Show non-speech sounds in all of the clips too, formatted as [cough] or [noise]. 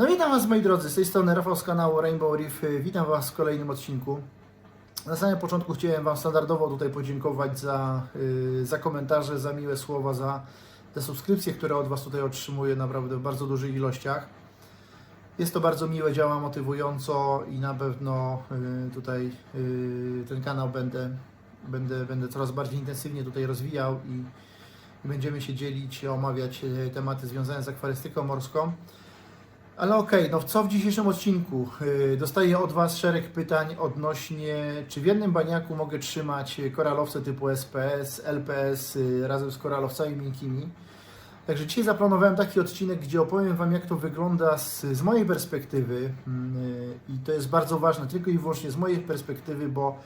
No witam Was moi drodzy, z tej strony Rafał z kanału Rainbow Reef. Witam Was w kolejnym odcinku. Na samym początku chciałem Wam standardowo tutaj podziękować za, yy, za komentarze, za miłe słowa, za te subskrypcje, które od Was tutaj otrzymuję naprawdę w bardzo dużych ilościach. Jest to bardzo miłe, działa motywująco i na pewno yy, tutaj yy, ten kanał będę, będę, będę coraz bardziej intensywnie tutaj rozwijał i, i będziemy się dzielić, omawiać yy, tematy związane z akwarystyką morską. Ale okej, no co w dzisiejszym odcinku? Yy, Dostaję od Was szereg pytań odnośnie, czy w jednym baniaku mogę trzymać koralowce typu SPS, LPS yy, razem z koralowcami miękkimi. Także dzisiaj zaplanowałem taki odcinek, gdzie opowiem Wam, jak to wygląda z, z mojej perspektywy. Yy, I to jest bardzo ważne, tylko i wyłącznie z mojej perspektywy, bo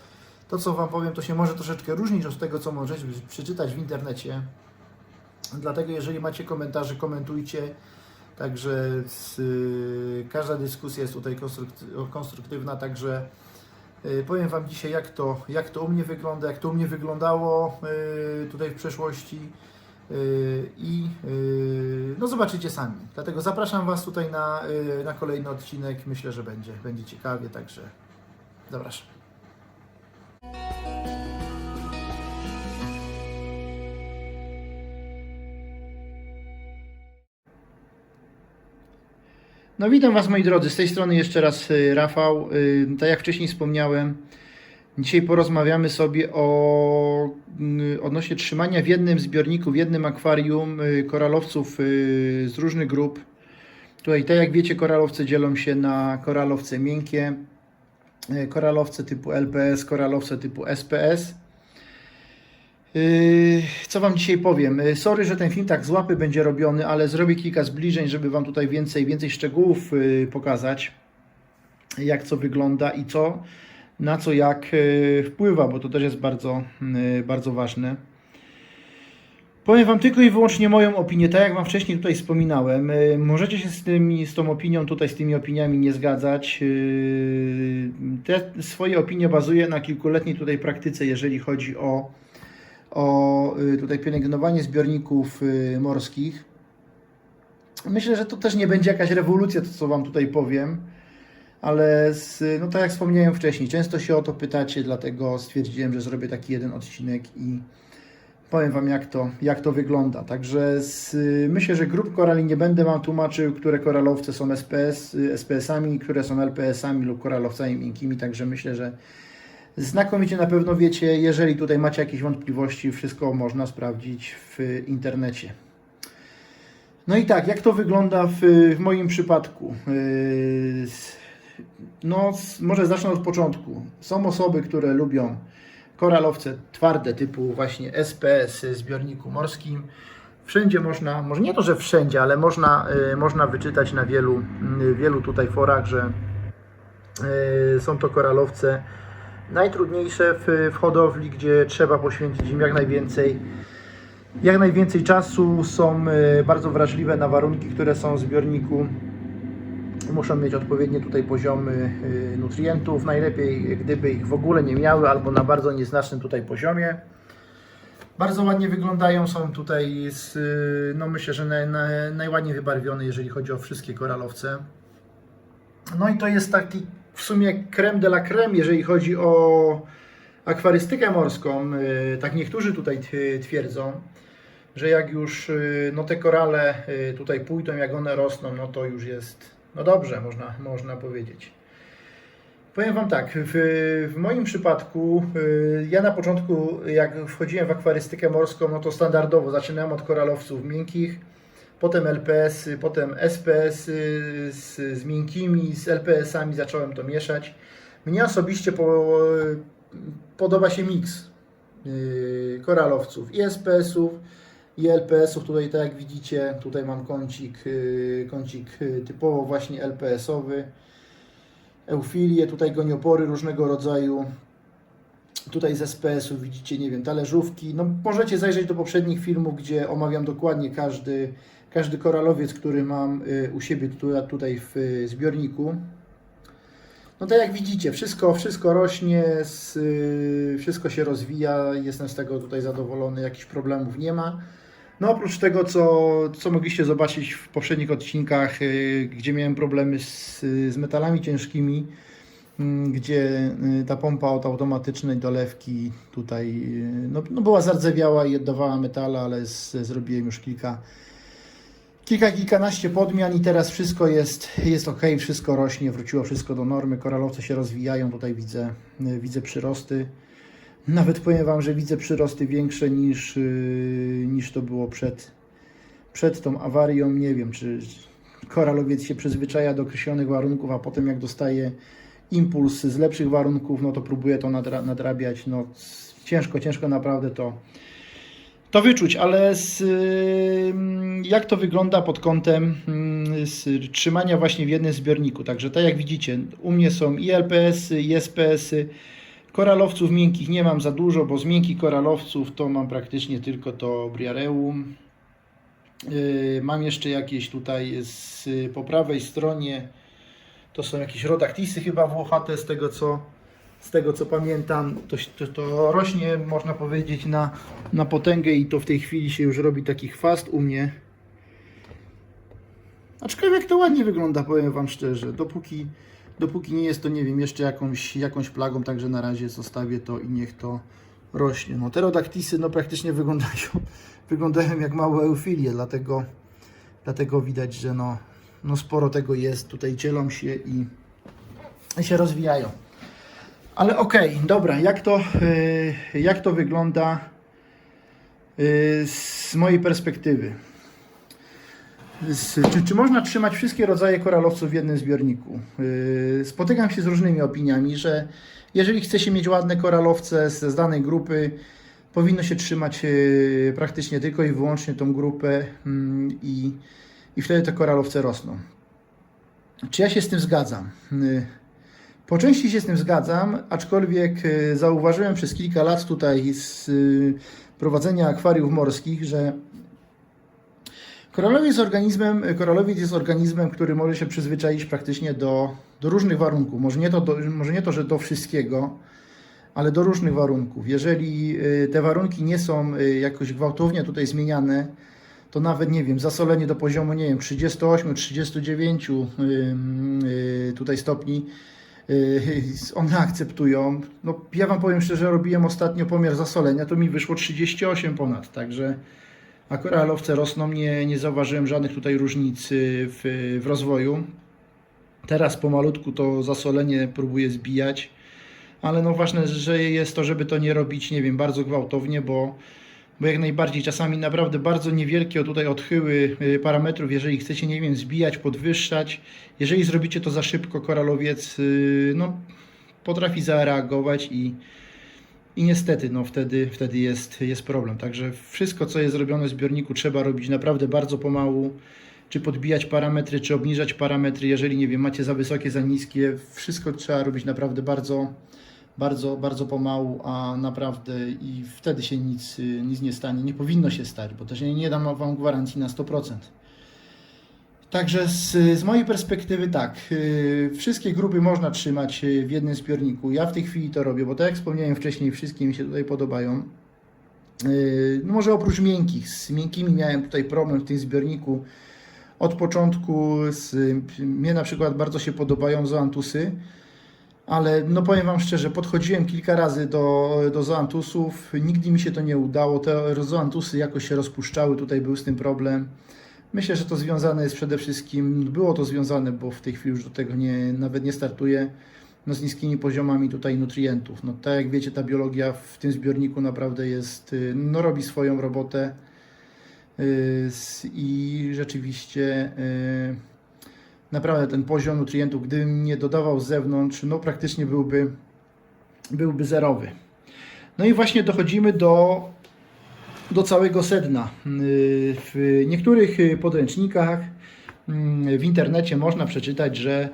to, co Wam powiem, to się może troszeczkę różnić od tego, co możecie przeczytać w internecie. Dlatego, jeżeli macie komentarze, komentujcie. Także z, y, każda dyskusja jest tutaj konstrukty- konstruktywna, także y, powiem Wam dzisiaj, jak to, jak to u mnie wygląda, jak to u mnie wyglądało y, tutaj w przeszłości i no zobaczycie sami. Dlatego zapraszam Was tutaj na, na kolejny odcinek. Myślę, że będzie, będzie ciekawie, także zapraszam. No witam Was moi drodzy, z tej strony jeszcze raz y, Rafał. Y, Tak jak wcześniej wspomniałem, dzisiaj porozmawiamy sobie o y, odnośnie trzymania w jednym zbiorniku, w jednym akwarium koralowców z różnych grup. Tutaj, tak jak wiecie, koralowce dzielą się na koralowce miękkie, koralowce typu LPS, koralowce typu SPS. Yy, Co Wam dzisiaj powiem? Yy, Sorry, że ten film tak z łapy będzie robiony, ale zrobię kilka zbliżeń, żeby Wam tutaj więcej, więcej szczegółów yy, pokazać, jak co wygląda i co, na co jak wpływa, bo to też jest bardzo, bardzo ważne. Powiem Wam tylko i wyłącznie moją opinię, tak jak Wam wcześniej tutaj wspominałem. Możecie się z, tymi, z tą opinią, tutaj z tymi opiniami nie zgadzać. Te swoje opinie bazuję na kilkuletniej tutaj praktyce, jeżeli chodzi o o y, tutaj pielęgnowanie zbiorników y, morskich. Myślę, że to też nie będzie jakaś rewolucja, to co Wam tutaj powiem, ale z, no tak jak wspomniałem wcześniej, często się o to pytacie, dlatego stwierdziłem, że zrobię taki jeden odcinek i powiem Wam jak to, jak to wygląda. Także z, myślę, że grup korali nie będę Wam tłumaczył, które koralowce są SPS, y, SPS-ami, które są LPS-ami lub koralowcami miękkimi, także myślę, że Znakomicie na pewno wiecie, jeżeli tutaj macie jakieś wątpliwości, wszystko można sprawdzić w internecie. No i tak, jak to wygląda w, w moim przypadku? Yy, No, może zacznę od początku. Są osoby, które lubią koralowce twarde typu właśnie SPS w zbiorniku morskim. Wszędzie można, może nie to, że wszędzie, ale można, yy, można wyczytać na wielu, yy, wielu tutaj forach, że są to koralowce najtrudniejsze w, w hodowli, gdzie trzeba poświęcić im jak najwięcej, jak najwięcej czasu. Są e, bardzo wrażliwe na warunki, które są w zbiorniku. Muszą mieć odpowiednie tutaj poziomy e, nutrientów. Najlepiej, gdyby ich w ogóle nie miały, albo na bardzo nieznacznym tutaj poziomie. Bardzo ładnie wyglądają, są tutaj, z, e, no myślę, że naj, naj, najładniej wybarwione, jeżeli chodzi o wszystkie koralowce. No i to jest taki w sumie creme de la creme, jeżeli chodzi o akwarystykę morską. Yy, Tak niektórzy tutaj twierdzą, że jak już yy, no te korale yy, tutaj pójdą, jak one rosną, no to już jest, no dobrze, można, można powiedzieć. Powiem Wam tak, w, w moim przypadku, ja na początku, jak wchodziłem w akwarystykę morską, no to standardowo zaczynałem od koralowców miękkich, potem LPS, -y, potem SPS -y z, z miękkimi, z LPS-ami zacząłem to mieszać. Mnie osobiście po, podoba się miks yy, koralowców i SPS-ów i LPS-ów. Tutaj tak jak widzicie, tutaj mam kącik, yy, kącik yy, typowo właśnie LPS-owy. Eufilię, tutaj goniopory różnego rodzaju. Tutaj z SPS-ów widzicie, nie wiem, talerzówki. No, możecie zajrzeć do poprzednich filmów, gdzie omawiam dokładnie każdy, każdy koralowiec, który mam y, u siebie tu- tutaj w y, zbiorniku. No tak jak widzicie, wszystko, wszystko rośnie, y, wszystko się rozwija, jestem z tego tutaj zadowolony, jakichś problemów nie ma. No oprócz tego, co, co mogliście zobaczyć w poprzednich odcinkach, gdzie miałem problemy z, z metalami ciężkimi, mm, gdzie ta pompa od automatycznej dolewki tutaj no, no była zardzewiała i oddawała metale, ale z, zrobiłem już kilka, kilka, kilkanaście podmian i teraz wszystko jest, jest ok, wszystko rośnie, wróciło wszystko do normy, koralowce się rozwijają, tutaj widzę, widzę przyrosty. Nawet powiem Wam, że widzę przyrosty większe niż, yy, niż to było przed, przed tą awarią. Nie wiem, czy koralowiec się przyzwyczaja do określonych warunków, a potem jak dostaje impuls z lepszych warunków, no to próbuje to nadra nadrabiać. No, ciężko, ciężko naprawdę to, to wyczuć, ale z, yy, jak to wygląda pod kątem z trzymania właśnie w jednym zbiorniku. Także tak jak widzicie, u mnie są i LPS-y, i SPS-y. Koralowców miękkich nie mam za dużo, bo z miękkich koralowców to mam praktycznie tylko to Briareum. Yy, Mam jeszcze jakieś tutaj z, po prawej stronie, to są jakieś rodaktisy chyba włochate z tego co, z tego co pamiętam. To, to, to rośnie można powiedzieć na, na potęgę i to w tej chwili się już robi taki chwast u mnie. Aczkolwiek to ładnie wygląda, powiem Wam szczerze. Dopóki, dopóki nie jest to, nie wiem, jeszcze jakąś, jakąś plagą, także na razie zostawię to i niech to rośnie. No, te rodaktisy no, praktycznie wyglądają, [laughs] wyglądają jak małe eufilie, dlatego, dlatego widać, że no, no sporo tego jest. Tutaj dzielą się i, i się rozwijają. Ale okej, dobra, jak to, yy, jak to wygląda yy, z mojej perspektywy? Czy, czy można trzymać wszystkie rodzaje koralowców w jednym zbiorniku? Yy, spotykam się z różnymi opiniami, że jeżeli chce się mieć ładne koralowce z, danej grupy, powinno się trzymać praktycznie tylko i wyłącznie tą grupę mm, i, i wtedy te koralowce rosną. Czy ja się z tym zgadzam? Po części się z tym zgadzam, aczkolwiek yy, zauważyłem przez kilka lat tutaj z yy, prowadzenia akwariów morskich, że Koralowiec organizmem, koralowiec jest organizmem, który może się przyzwyczaić praktycznie do, do różnych warunków. Może nie, to, do, może nie to, że do wszystkiego, ale do różnych warunków. Jeżeli y, te warunki nie są jakoś gwałtownie tutaj zmieniane, to nawet, nie wiem, zasolenie do poziomu, nie wiem, 38, 39 y, tutaj stopni, [laughs] one akceptują. No, ja Wam powiem szczerze, robiłem ostatnio pomiar zasolenia, to mi wyszło 38 ponad, także a koralowce rosną, nie, nie zauważyłem żadnych tutaj różnic y, w, w rozwoju. Teraz pomalutku to zasolenie próbuję zbijać, ale no ważne, że jest to, żeby to nie robić, nie wiem, bardzo gwałtownie, bo, bo jak najbardziej czasami naprawdę bardzo niewielkie tutaj odchyły y, parametrów, jeżeli chcecie, nie wiem, zbijać, podwyższać, jeżeli zrobicie to za szybko, koralowiec y, no, potrafi zareagować i, i niestety, no wtedy, wtedy jest, jest problem. Także wszystko, co jest zrobione w zbiorniku, trzeba robić naprawdę bardzo pomału. Czy podbijać parametry, czy obniżać parametry, jeżeli nie wiem, macie za wysokie, za niskie. Wszystko trzeba robić naprawdę bardzo, bardzo, bardzo pomału, a naprawdę i wtedy się nic, nic nie stanie. Nie powinno się stać, bo też nie, nie dam Wam gwarancji na 100%. Także z, z mojej perspektywy tak, yy, wszystkie grupy można trzymać yy, w jednym zbiorniku. Ja w tej chwili to robię, bo tak jak wspomniałem wcześniej, wszystkie mi się tutaj podobają. Yy, no może oprócz miękkich, z miękkimi miałem tutaj problem w tym zbiorniku od początku. Z, mnie na przykład bardzo się podobają zoantusy, ale no powiem Wam szczerze, podchodziłem kilka razy do, do zoantusów, nigdy mi się to nie udało. Te zoantusy jakoś się rozpuszczały, tutaj był z tym problem. Myślę, że to związane jest przede wszystkim, było to związane, bo w tej chwili już do tego nie, nawet nie startuję, no z niskimi poziomami tutaj nutrientów. No tak jak wiecie, ta biologia w tym zbiorniku naprawdę jest, y, no robi swoją robotę y, i rzeczywiście y, naprawdę ten poziom nutrientów, gdybym nie dodawał z zewnątrz, no praktycznie byłby, byłby zerowy. No i właśnie dochodzimy do do całego sedna. W niektórych podręcznikach yy, w internecie można przeczytać, że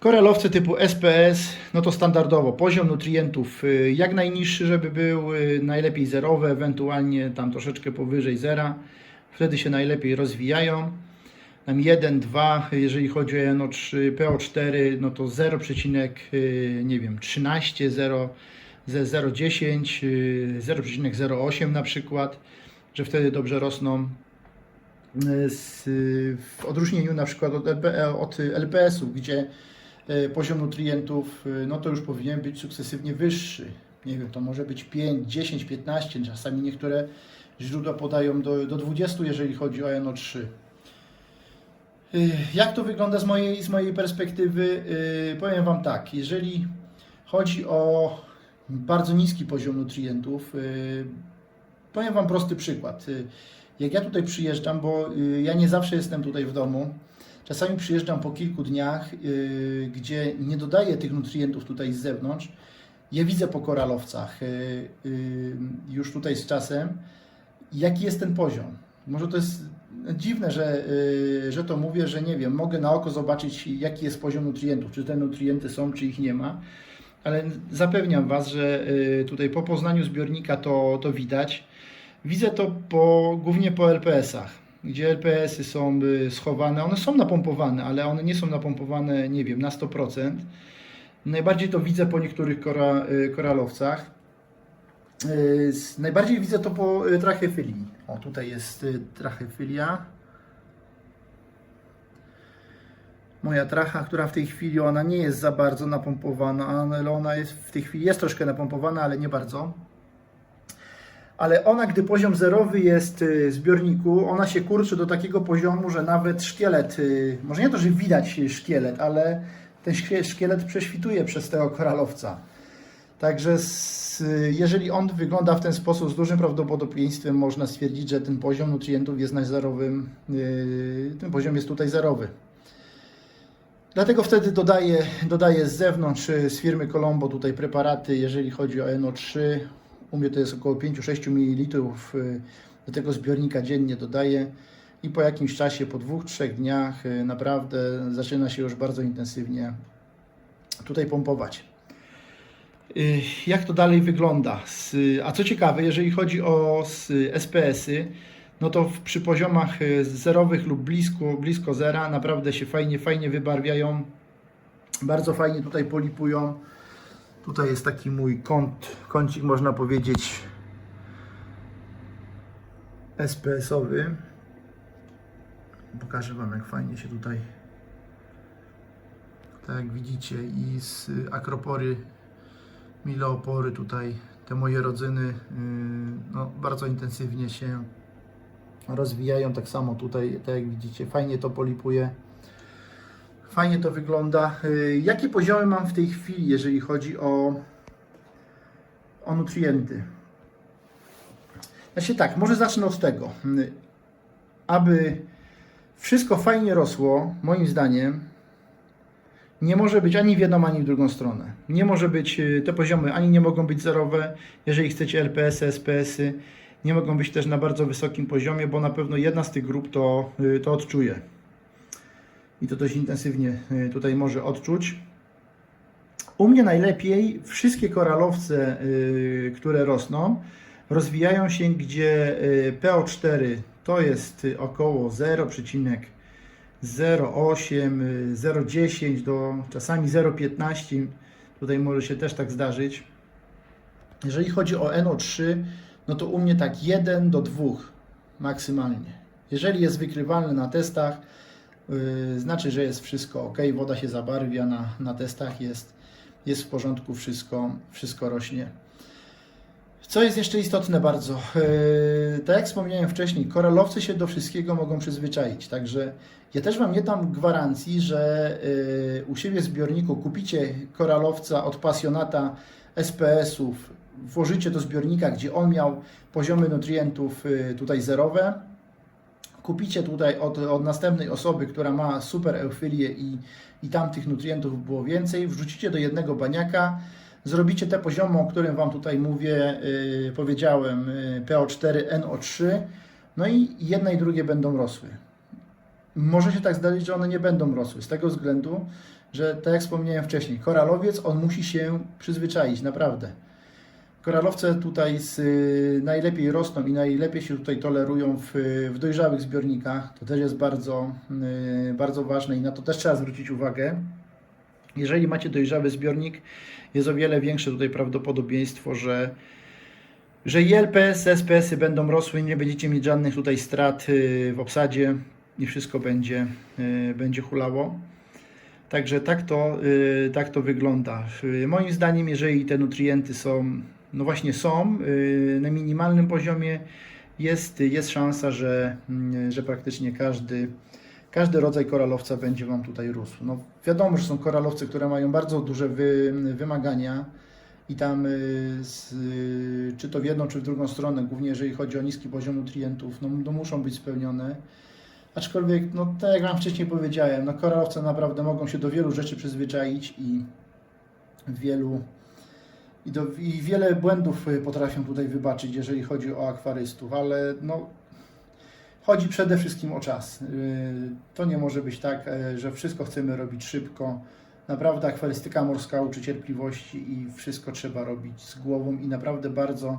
koralowce typu SPS, no to standardowo poziom nutrientów yy, jak najniższy, żeby był, yy, najlepiej zerowy, ewentualnie tam troszeczkę powyżej zera. Wtedy się najlepiej rozwijają. Tam 1, 2, jeżeli chodzi o NO3, PO4, no to 0, yy, nie wiem, 13, 0, ze 0,10, yy, 0,08 na przykład. że wtedy dobrze rosną. Y, Z, w odróżnieniu na przykład od, LP, od LPS-ów, gdzie y, poziom nutrientów y, no to już powinien być sukcesywnie wyższy. Nie wiem, to może być 5, 10, 15, czasami niektóre źródła podają do, do 20, jeżeli chodzi o NO3. Y, Jak to wygląda z mojej, z mojej perspektywy? Y, Powiem Wam tak, jeżeli chodzi o bardzo niski poziom nutrientów, y, powiem Wam prosty przykład. Jak ja tutaj przyjeżdżam, bo ja nie zawsze jestem tutaj w domu, czasami przyjeżdżam po kilku dniach, gdzie nie dodaję tych nutrientów tutaj z zewnątrz, ja widzę po koralowcach już tutaj z czasem, jaki jest ten poziom. Może to jest dziwne, że, y, że to mówię, że nie wiem, mogę na oko zobaczyć, jaki jest poziom nutrientów, czy te nutrienty są, czy ich nie ma, ale zapewniam Was, że y, tutaj po poznaniu zbiornika to, to widać. Widzę to po, głównie po LPS-ach, gdzie LPS-y są y, schowane, one są napompowane, ale one nie są napompowane, nie wiem, na 100%. Najbardziej to widzę po niektórych kora, koralowcach. Y, Najbardziej widzę to po y, trachefylii. O, tutaj jest y, trachefylia. Moja tracha, która w tej chwili ona nie jest za bardzo napompowana, ale ona jest w tej chwili jest troszkę napompowana, ale nie bardzo. Ale ona, gdy poziom zerowy jest zbiorniku, ona się kurczy do takiego poziomu, że nawet szkielet, może nie to, że widać szkielet, ale ten szkie- szkielet prześwituje przez tego koralowca. Także z, jeżeli on wygląda w ten sposób, z dużym prawdopodobieństwem można stwierdzić, że ten poziom nutrientów jest na zerowym, yy, ten poziom jest tutaj zerowy. Dlatego wtedy dodaję, dodaję z zewnątrz yy, z firmy Colombo tutaj preparaty, jeżeli chodzi o NO3. U mnie to jest około 5-6 ml yy, do tego zbiornika dziennie dodaję i po jakimś czasie, po dwóch, trzech dniach yy, naprawdę zaczyna się już bardzo intensywnie tutaj pompować. Y, Jak to dalej wygląda? A co ciekawe, jeżeli chodzi o SPS-y, no to przy poziomach y, zerowych lub blisko, blisko zera naprawdę się fajnie, fajnie wybarwiają. Bardzo fajnie tutaj polipują. Tutaj jest taki mój kąt, kącik można powiedzieć SPS-owy. Pokażę Wam jak fajnie się tutaj tak jak widzicie i z akropory mileopory tutaj, te moje rodzyny yy, no, bardzo intensywnie się rozwijają, tak samo tutaj, tak jak widzicie, fajnie to polipuje, fajnie to wygląda. Yy, Jakie poziomy mam w tej chwili, jeżeli chodzi o, o nutrienty? Znaczy tak, może zacznę od tego. Yy, Aby wszystko fajnie rosło, moim zdaniem, nie może być ani w jedną, ani w drugą stronę. Nie może być, y, te poziomy ani nie mogą być zerowe, jeżeli chcecie LPS-y, SPS-y, nie mogą być też na bardzo wysokim poziomie, bo na pewno jedna z tych grup to, y, to odczuje. I to dość intensywnie y, tutaj może odczuć. U mnie najlepiej wszystkie koralowce, które rosną, rozwijają się, gdzie y, PO4 to jest około 0,5 0,8, y, 0,10 do czasami 0,15. Tutaj może się też tak zdarzyć. Jeżeli chodzi o NO3, no to u mnie tak 1 do 2 maksymalnie. Jeżeli jest wykrywalny na testach, yy, znaczy, że jest wszystko ok, woda się zabarwia na, na testach, jest, jest w porządku, wszystko, wszystko rośnie. Co jest jeszcze istotne bardzo? Yy, tak jak wspomniałem wcześniej, koralowcy się do wszystkiego mogą przyzwyczaić, także ja też Wam nie dam gwarancji, że yy, u siebie w zbiorniku kupicie koralowca od pasjonata SPS-ów, włożycie do zbiornika, gdzie on miał poziomy nutrientów yy, tutaj zerowe, kupicie tutaj od, od następnej osoby, która ma super eufilię i, i tam tych nutrientów było więcej, wrzucicie do jednego baniaka, zrobicie te poziomy, o którym Wam tutaj mówię, yy, powiedziałem, yy, PO4, NO3, no i jedne i drugie będą rosły. Może się tak zdarzyć, że one nie będą rosły, z tego względu, że tak jak wspomniałem wcześniej, koralowiec, on musi się przyzwyczaić, naprawdę. Koralowce tutaj z, y, najlepiej rosną i najlepiej się tutaj tolerują w, w dojrzałych zbiornikach. To też jest bardzo, y, bardzo ważne i na to też trzeba zwrócić uwagę. Jeżeli macie dojrzały zbiornik, jest o wiele większe tutaj prawdopodobieństwo, że że i LPS, SPS-y będą rosły, nie będziecie mieć żadnych tutaj strat y, w obsadzie i wszystko będzie, y, będzie hulało. Także tak to, y, tak to wygląda. Moim zdaniem, jeżeli te nutrienty są, no właśnie są, na minimalnym poziomie, jest, jest szansa, że, mm, że praktycznie każdy, każdy rodzaj koralowca będzie Wam tutaj rósł. No, wiadomo, że są koralowce, które mają bardzo duże wy, wymagania i tam y, z, y, czy to w jedną, czy w drugą stronę, głównie jeżeli chodzi o niski poziom nutrientów, no, no muszą być spełnione. Aczkolwiek, no tak jak Wam wcześniej powiedziałem, no koralowce naprawdę mogą się do wielu rzeczy przyzwyczaić i wielu i, do, i wiele błędów y, potrafią tutaj wybaczyć, jeżeli chodzi o akwarystów, ale no chodzi przede wszystkim o czas. Y, To nie może być tak, e, że wszystko chcemy robić szybko. Naprawdę akwarystyka morska uczy cierpliwości i wszystko trzeba robić z głową i naprawdę bardzo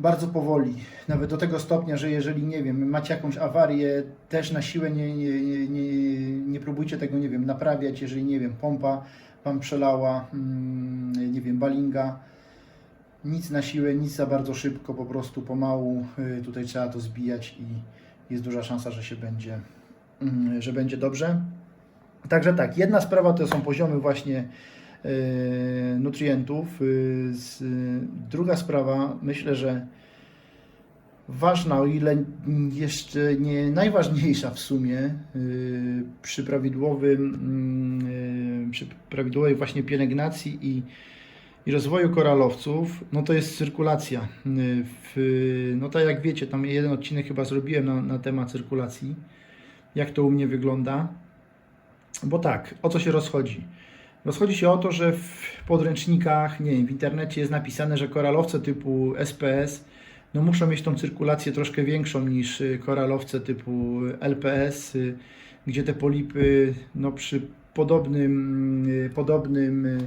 bardzo powoli. Nawet do tego stopnia, że jeżeli, nie wiem, macie jakąś awarię, też na siłę nie, nie, nie, nie, nie próbujcie tego, nie wiem, naprawiać, jeżeli, nie wiem, pompa Wam przelała, mm, nie wiem, balinga. Nic na siłę, nic za bardzo szybko, po prostu pomału y, tutaj trzeba to zbijać i jest duża szansa, że się będzie, mm, że będzie dobrze. Także tak, jedna sprawa to są poziomy właśnie y, nutrientów. y, Druga sprawa, myślę, że ważna, o ile jeszcze nie najważniejsza w sumie przy prawidłowym, mm, przy prawidłowej właśnie pielęgnacji i, i rozwoju koralowców, no to jest cyrkulacja. Y, W, no tak jak wiecie, tam jeden odcinek chyba zrobiłem na, na temat cyrkulacji, jak to u mnie wygląda. Bo tak, o co się rozchodzi? Rozchodzi się o to, że w podręcznikach, nie wiem, w internecie jest napisane, że koralowce typu SPS no muszą mieć tą cyrkulację troszkę większą niż y, koralowce typu LPS, y, gdzie te polipy no przy podobnym, podobnym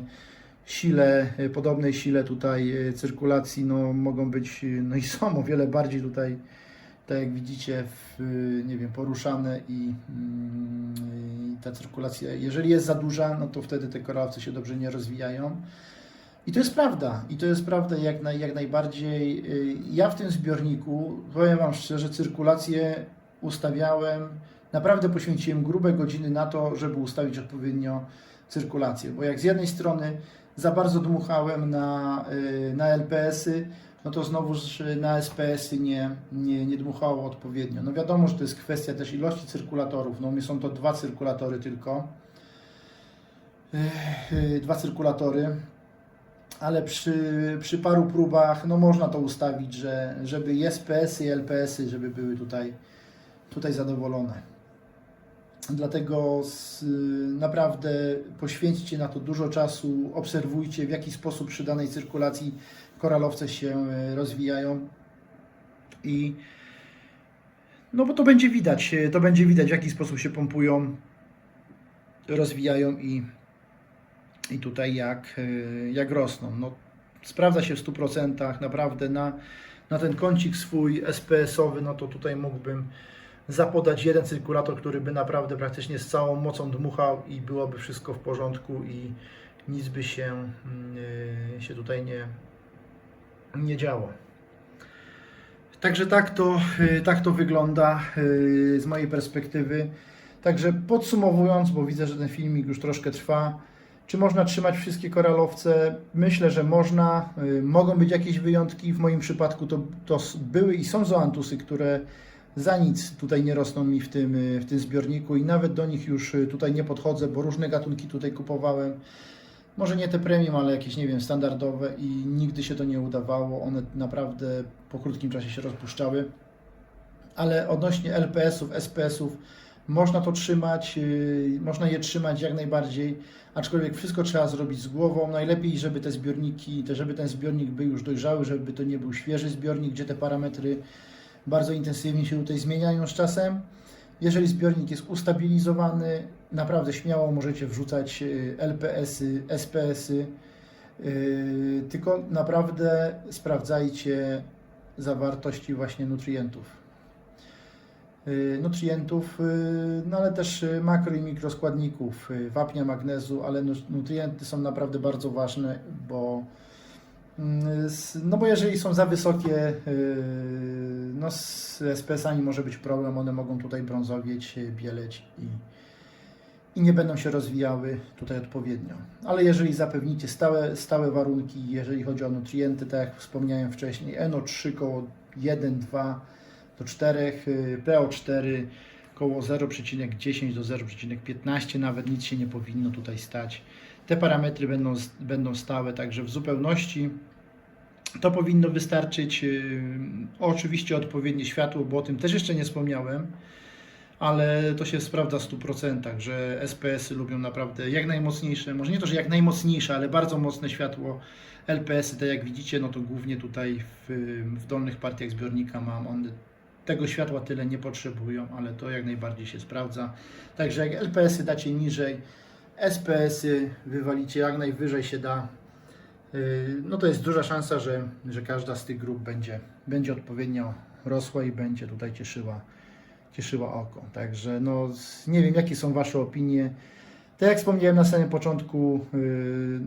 sile, y, podobnej sile tutaj y, cyrkulacji no mogą być, y, no i [laughs] są o wiele bardziej tutaj tak jak widzicie, w, nie wiem, poruszane i, mm, i ta cyrkulacja, jeżeli jest za duża, no to wtedy te koralowce się dobrze nie rozwijają. I to jest prawda, i to jest prawda jak, naj, jak najbardziej. Ja w tym zbiorniku, powiem Wam szczerze, cyrkulację ustawiałem, naprawdę poświęciłem grube godziny na to, żeby ustawić odpowiednio cyrkulację, bo jak z jednej strony za bardzo dmuchałem na, y, na LPS-y, no to znowuż na SPS-y nie, nie, nie dmuchało odpowiednio. No wiadomo, że to jest kwestia też ilości cyrkulatorów. No u mnie są to dwa cyrkulatory tylko. Y, Dwa cyrkulatory. Ale przy, przy paru próbach no można to ustawić, że, żeby SPS-y i LPS-y, żeby były tutaj, tutaj zadowolone. Dlatego z, naprawdę poświęćcie na to dużo czasu, obserwujcie w jaki sposób przy danej cyrkulacji koralowce się e, rozwijają i no bo to będzie widać, e, to będzie widać w jaki sposób się pompują, rozwijają i, i tutaj jak, jak rosną. No, sprawdza się w 100%, naprawdę na, na ten kącik swój SPS-owy, no to tutaj mógłbym zapodać jeden cyrkulator, który by naprawdę praktycznie z całą mocą dmuchał i byłoby wszystko w porządku i nic by się, e, się tutaj nie, nie działo. Także tak to, y, tak to wygląda y, z mojej perspektywy. Także podsumowując, bo widzę, że ten filmik już troszkę trwa, czy można trzymać wszystkie koralowce? Myślę, że można. Y, Mogą być jakieś wyjątki. W moim przypadku to, to były i są zoantusy, które za nic tutaj nie rosną mi w tym, y, w tym zbiorniku i nawet do nich już y, tutaj nie podchodzę, bo różne gatunki tutaj kupowałem może nie te premium, ale jakieś, nie wiem, standardowe i nigdy się to nie udawało. One naprawdę po krótkim czasie się rozpuszczały. Ale odnośnie LPS-ów, SPS-ów, można to trzymać, yy, można je trzymać jak najbardziej, aczkolwiek wszystko trzeba zrobić z głową. Najlepiej, żeby te zbiorniki, żeby ten zbiornik był już dojrzały, żeby to nie był świeży zbiornik, gdzie te parametry bardzo intensywnie się tutaj zmieniają z czasem. Jeżeli zbiornik jest ustabilizowany, naprawdę śmiało możecie wrzucać y, LPS-y, SPS-y, y, tylko naprawdę sprawdzajcie zawartości właśnie nutrientów. Y, Nutrientów, no ale też makro i mikroskładników, wapnia, magnezu, ale nu- nutrienty są naprawdę bardzo ważne, bo No bo jeżeli są za wysokie, yy, no z SPS-ami może być problem, one mogą tutaj brązowieć, yy, bieleć i, i nie będą się rozwijały tutaj odpowiednio. Ale jeżeli zapewnicie stałe, stałe warunki, jeżeli chodzi o nutrienty, tak jak wspomniałem wcześniej, NO3 koło 1, 2 do 4, yy, PO4 koło 0,10 do 0,15, nawet nic się nie powinno tutaj stać. Te parametry będą, będą stałe, także w zupełności to powinno wystarczyć. Yy, Oczywiście odpowiednie światło, bo o tym też jeszcze nie wspomniałem, ale to się sprawdza w 100%, że SPS-y lubią naprawdę jak najmocniejsze, może nie to, że jak najmocniejsze, ale bardzo mocne światło. LPS-y, tak jak widzicie, no to głównie tutaj w, w dolnych partiach zbiornika mam. One tego światła tyle nie potrzebują, ale to jak najbardziej się sprawdza. Także jak LPS-y dacie niżej, SPS-y wywalicie jak najwyżej się da, yy, no to jest duża szansa, że, że każda z tych grup będzie, będzie odpowiednio rosła i będzie tutaj cieszyła, cieszyła oko. Także no, nie wiem, jakie są Wasze opinie. Tak jak wspomniałem na samym początku, yy,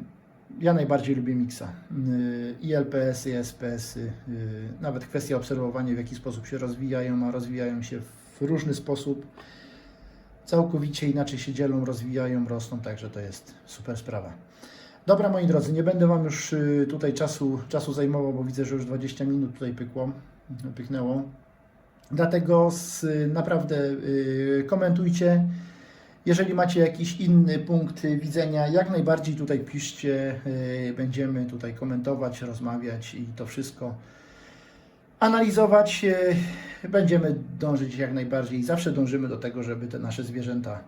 ja najbardziej lubię miksa. Yy, I LPS, i SPS-y. Yy, nawet kwestia obserwowania, w jaki sposób się rozwijają, a rozwijają się w różny sposób. Całkowicie inaczej się dzielą, rozwijają, rosną, także to jest super sprawa. Dobra, moi drodzy, nie będę Wam już yy, tutaj czasu, czasu zajmował, bo widzę, że już 20 minut tutaj pykło, pyknęło. Dlatego z, naprawdę yy, komentujcie. Jeżeli macie jakiś inny punkt widzenia, jak najbardziej tutaj piszcie. Będziemy tutaj komentować, rozmawiać i to wszystko analizować. yy, Będziemy dążyć jak najbardziej. Zawsze dążymy do tego, żeby te nasze zwierzęta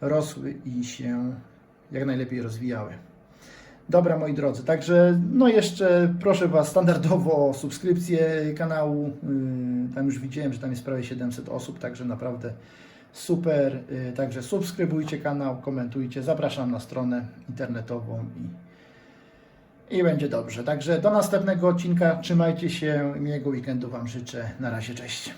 rosły i się jak najlepiej rozwijały. Dobra, moi drodzy, także no jeszcze proszę Was standardowo o subskrypcję kanału. Yy, Tam już widziałem, że tam jest prawie 700 osób, także naprawdę super. Yy, Także subskrybujcie kanał, komentujcie. Zapraszam na stronę internetową i, i będzie dobrze. Także do następnego odcinka. Trzymajcie się. Miłego weekendu Wam życzę. Na razie, cześć.